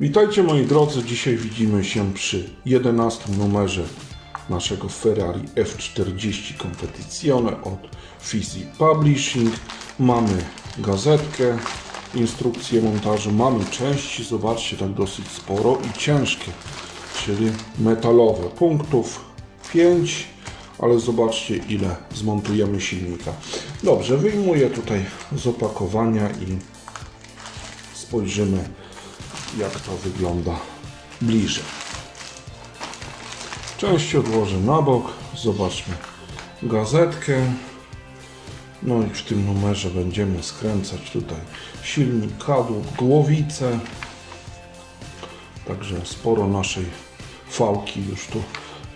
Witajcie moi drodzy, dzisiaj widzimy się przy 11 numerze naszego Ferrari F40 Competizione od Fizi Publishing. Mamy gazetkę, instrukcję montażu, mamy części, zobaczcie, tak dosyć sporo i ciężkie, czyli metalowe. Punktów 5, ale zobaczcie ile zmontujemy silnika. Dobrze, wyjmuję tutaj z opakowania i spojrzymy jak to wygląda bliżej. Część odłożę na bok, zobaczmy gazetkę. No i w tym numerze będziemy skręcać tutaj silnik, kadłub, głowicę. Także sporo naszej fałki już tu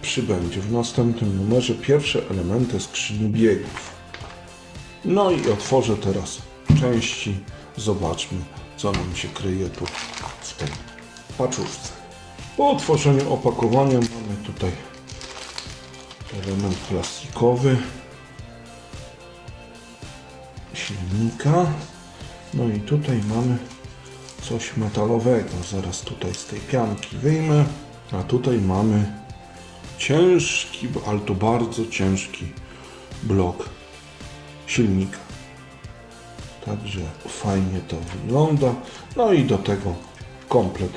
przybędzie. W następnym numerze pierwsze elementy skrzyni biegów. No i otworzę teraz części. Zobaczmy, co nam się kryje tu paczuszce. Po otworzeniu opakowania mamy tutaj element plastikowy silnika. No i tutaj mamy coś metalowego. Zaraz tutaj z tej pianki wyjmę. A tutaj mamy ciężki, ale to bardzo ciężki blok silnika. Także fajnie to wygląda. No i do tego komplet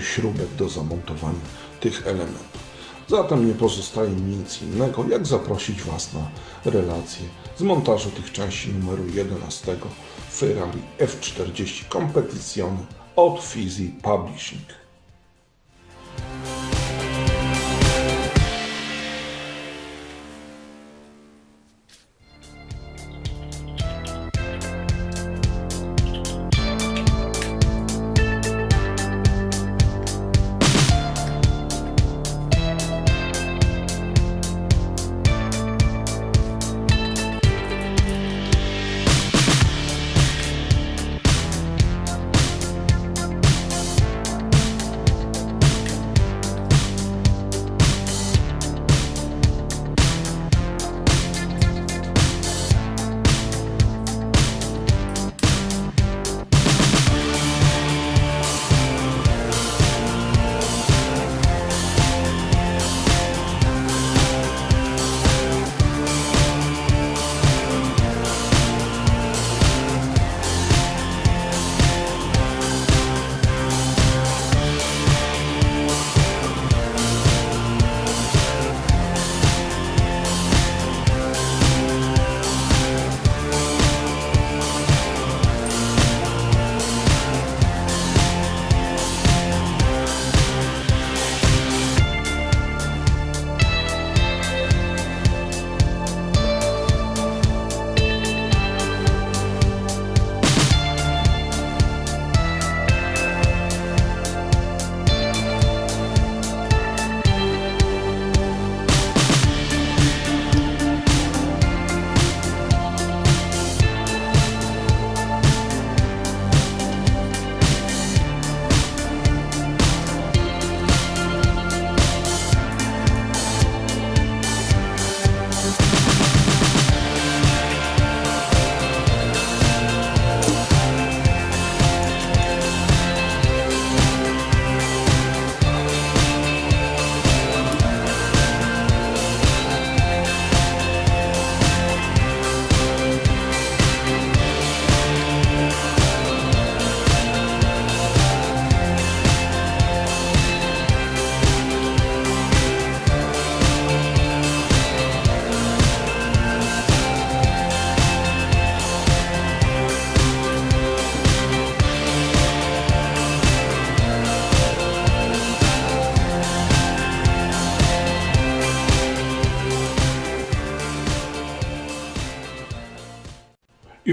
śrubek do zamontowania tych elementów. Zatem nie pozostaje mi nic innego, jak zaprosić Was na relację z montażu tych części numeru 11 Ferrari F40 Competizione od Fizi Publishing.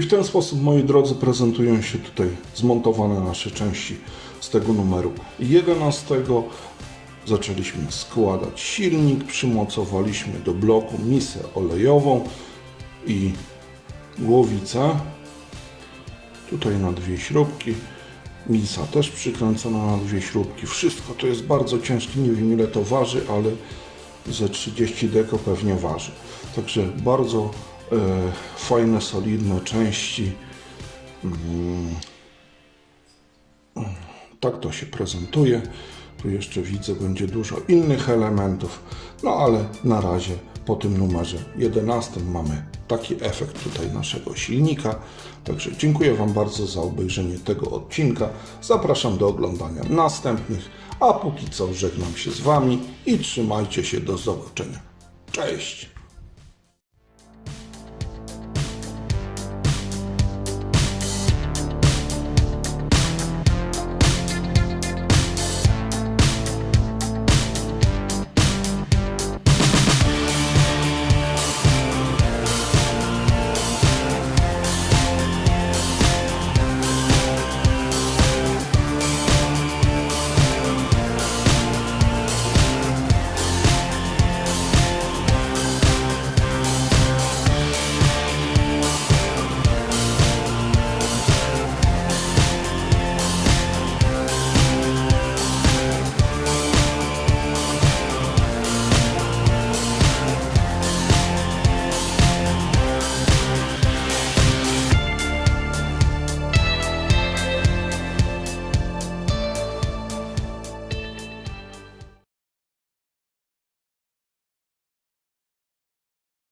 I w ten sposób, moi drodzy, prezentują się tutaj zmontowane nasze części z tego numeru 11. Zaczęliśmy składać silnik, przymocowaliśmy do bloku misę olejową i głowicę. Tutaj na dwie śrubki. Misa też przykręcona na dwie śrubki. Wszystko to jest bardzo ciężkie, nie wiem ile to waży, ale ze 30 deko pewnie waży. Także bardzo fajne, solidne części. Mm. tak to się prezentuje. Tu jeszcze widzę, będzie dużo innych elementów, no ale na razie po tym numerze 11 mamy taki efekt tutaj naszego silnika. Także dziękuję Wam bardzo za obejrzenie tego odcinka. Zapraszam do oglądania następnych, a póki co żegnam się z Wami i trzymajcie się do zobaczenia. Cześć!